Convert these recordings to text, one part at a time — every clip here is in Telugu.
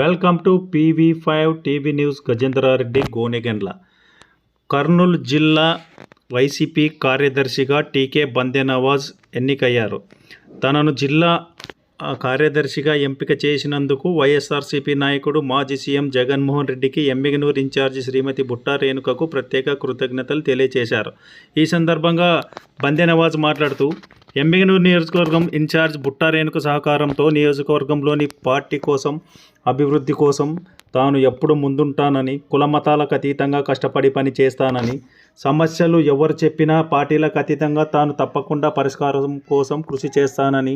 Welcome to PV five TV news Gajendra Reddy Gonegandla. Kurnool జిల్లా వైసీపీ కార్యదర్శిగా టీకే బందే నవాజ్ ఎన్నికయ్యారు. తనను జిల్లా కార్యదర్శిగా ఎంపిక చేసినందుకు వైఎస్ఆర్సీపీ నాయకుడు మాజీ సీఎం జగన్మోహన్ రెడ్డికి ఎమ్మిగనూరు ఇన్ఛార్జి శ్రీమతి బుట్టా రేణుకకు ప్రత్యేక కృతజ్ఞతలు తెలియజేశారు. ఈ సందర్భంగా బందే నవాజ్ మాట్లాడుతూ ఎమ్మిగనూరు నియోజకవర్గం ఇన్ఛార్జ్ బుట్టా రేణుక సహకారంతో నియోజకవర్గంలోని పార్టీ కోసం అభివృద్ధి కోసం తాను ఎప్పుడు ముందుంటానని కులమతాలకు అతీతంగా కష్టపడి పని చేస్తానని సమస్యలు ఎవరు చెప్పినా పార్టీలకు అతీతంగా తాను తప్పకుండా పరిష్కారం కోసం కృషి చేస్తానని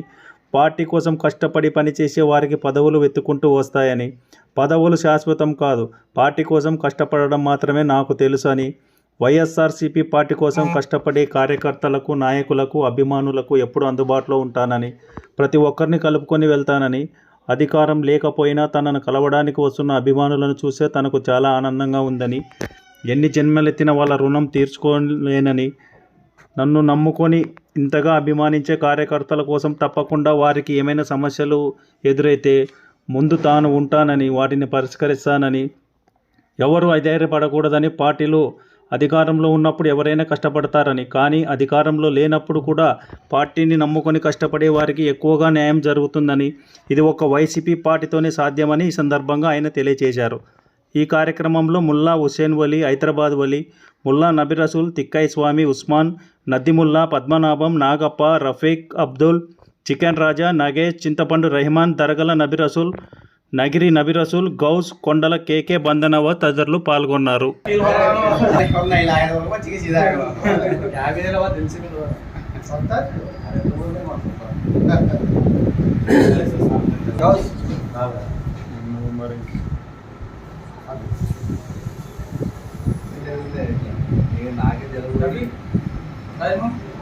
పార్టీ కోసం కష్టపడి పనిచేసే వారికి పదవులు వెతుకుంటూ వస్తాయని. పదవులు శాశ్వతం కాదు పార్టీ కోసం కష్టపడడం మాత్రమే నాకు తెలుసు అని వైఎస్ఆర్సీపీ పార్టీ కోసం కష్టపడే కార్యకర్తలకు నాయకులకు అభిమానులకు ఎప్పుడు అందుబాటులో ఉంటానని ప్రతి ఒక్కరిని కలుపుకొని వెళ్తానని అధికారం లేకపోయినా తనను కలవడానికి వస్తున్న అభిమానులను చూస్తే తనకు చాలా ఆనందంగా ఉందని ఎన్ని జన్మలెత్తిన వాళ్ళ రుణం తీర్చుకోలేనని నన్ను నమ్ముకొని ఇంతగా అభిమానించే కార్యకర్తల కోసం తప్పకుండా వారికి ఏమైనా సమస్యలు ఎదురైతే ముందు తాను ఉంటానని వాటిని పరిష్కరిస్తానని ఎవరు అధైర్యపడకూడదని పార్టీలు అధికారంలో ఉన్నప్పుడు ఎవరైనా కష్టపడతారని కానీ అధికారంలో లేనప్పుడు కూడా పార్టీని నమ్ముకొని కష్టపడే వారికి ఎక్కువగా న్యాయం జరుగుతుందని ఇది ఒక వైసీపీ పార్టీతోనే సాధ్యమని ఈ సందర్భంగా ఆయన తెలియజేశారు ఈ కార్యక్రమంలో ముల్లా హుసేన్ వలీ హైదరాబాద్ వలీ ముల్లా నబీ రసూల్ తిక్కై స్వామి ఉస్మాన్ నద్దిముల్లా పద్మనాభం నాగప్ప రఫీక్ అబ్దుల్ చికెన్ రాజా నగేష్ చింతపండు రెహమాన్ దరగల నబీ రసూల్ నగిరి నబీ రసూల్ గౌస్ కొండల కేకే బందనవ తదితరులు పాల్గొన్నారు.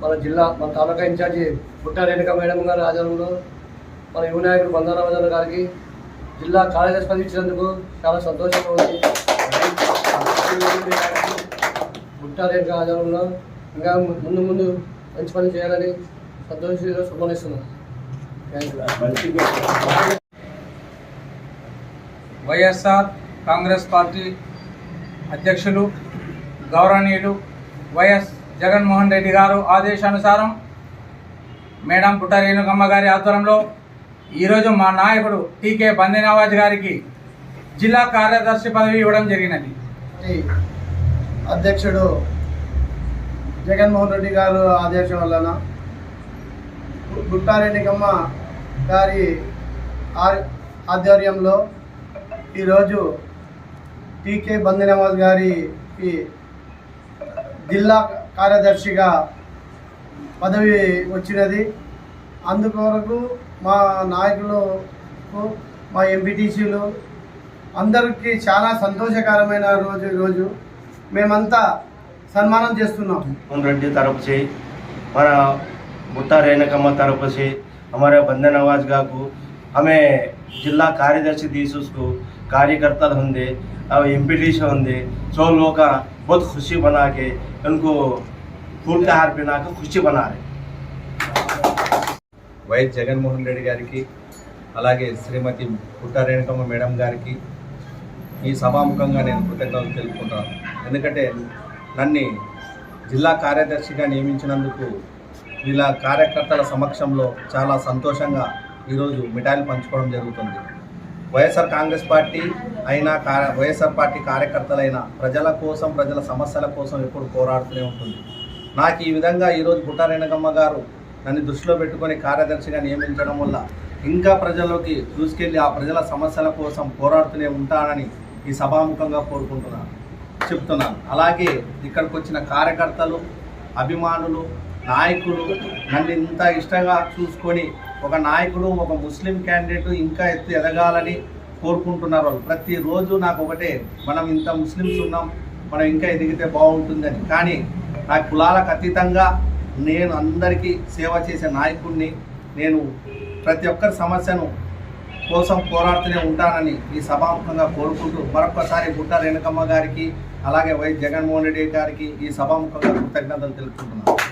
మన జిల్లా మన తాలూకా ఇన్ఛార్జి పుట్ట రేణుక మేడం గారి ఆధ్వర్యంలో మన యువ నాయకుడు బందారామజన్ గారికి జిల్లా కార్యదర్శి స్పందించినందుకు చాలా సంతోషంగా ఉంది. పుట్ట రేణుక ఆధ్వర్యంలో ఇంకా ముందు ముందు మంచి పని చేయాలని సంతోషంగా శుభనిస్తున్నాను వైఎస్ఆర్ కాంగ్రెస్ పార్టీ అధ్యక్షులు గౌరవనీయులు వైఎస్ జగన్మోహన్ రెడ్డి గారు ఆదేశానుసారం మేడం పుట్ట రేణుకమ్మ గారి ఆధ్వర్యంలో ఈరోజు మా నాయకుడు టీకే బందెనవాజ్ గారికి జిల్లా కార్యదర్శి పదవి ఇవ్వడం జరిగినది. అధ్యక్షుడు జగన్మోహన్ రెడ్డి గారు ఆదేశం వలన గుట్టారెడ్డికమ్మ గారి ఆ- ఆధ్వర్యంలో ఈరోజు టీకే బందినవాజ్ గారికి జిల్లా కార్యదర్శిగా పదవి వచ్చినది అందుకొరకు మా నాయకులు మా ఎంపీటీసీలు అందరికీ చాలా సంతోషకరమైన రోజు ఈరోజు మేమంతా సన్మానం చేస్తున్నాం मोहन रेड्डी तरफ से हमारा बुट्टा रेणकम्मा तरफ से हमारे बंदे नवाज गा को हमें जिला कार्यदर्शी दी उसको कार्यकर्ता होंगे और एम पी होंगे सौ लोग का बहुत खुशी बना के उनको फूल का हार पहना के खुशी बना रहे వైఎస్ జగన్మోహన్ రెడ్డి గారికి అలాగే శ్రీమతి పుట్ట రేణుకమ్మ మేడం గారికి ఈ సభాముఖంగా నేను కృతజ్ఞతలు తెలుపుకుంటాను ఎందుకంటే నన్ను జిల్లా కార్యదర్శిగా నియమించినందుకు వీళ్ళ కార్యకర్తల సమక్షంలో చాలా సంతోషంగా ఈరోజు మిఠాయిలు పంచుకోవడం జరుగుతుంది వైఎస్ఆర్ కాంగ్రెస్ పార్టీ అయినా వైఎస్ఆర్ పార్టీ కార్యకర్తలైన ప్రజల కోసం ప్రజల సమస్యల కోసం ఎప్పుడు పోరాడుతూనే ఉంటుంది. నాకు ఈ విధంగా ఈరోజు బుట్టారేణగమ్మ గారు నన్ను దృష్టిలో పెట్టుకొని కార్యదర్శిగా నియమించడం వల్ల ఇంకా ప్రజల్లోకి దూసుకెళ్ళి ఆ ప్రజల సమస్యల కోసం పోరాడుతూనే ఉంటానని ఈ సభాముఖంగా కోరుకుంటున్నాను. చెప్తున్నాను. అలాగే ఇక్కడికి వచ్చిన కార్యకర్తలు అభిమానులు నాయకులు నన్ను ఇంత ఇష్టంగా చూసుకొని ఒక నాయకుడు ఒక ముస్లిం క్యాండిడేట్ ఇంకా ఎత్తు ఎదగాలని కోరుకుంటున్నారు వాళ్ళు. ప్రతిరోజు నాకు ఒకటే మనం ఇంత ముస్లిమ్స్ ఉన్నాం మనం ఇంకా ఎదిగితే బాగుంటుందని. కానీ నా కులాలకు అతీతంగా నేను అందరికీ సేవ చేసే నాయకుడిని నేను ప్రతి ఒక్కరి సమస్యను కోసం పోరాడుతూనే ఉంటానని ఈ సభాముఖంగా కోరుకుంటూ మరొకసారి బుట్ట రేణుకమ్మ గారికి అలాగే వై జగన్మోహన్ రెడ్డి గారికి ఈ సభాముఖంగా కృతజ్ఞతలు తెలుపుకుంటున్నాను.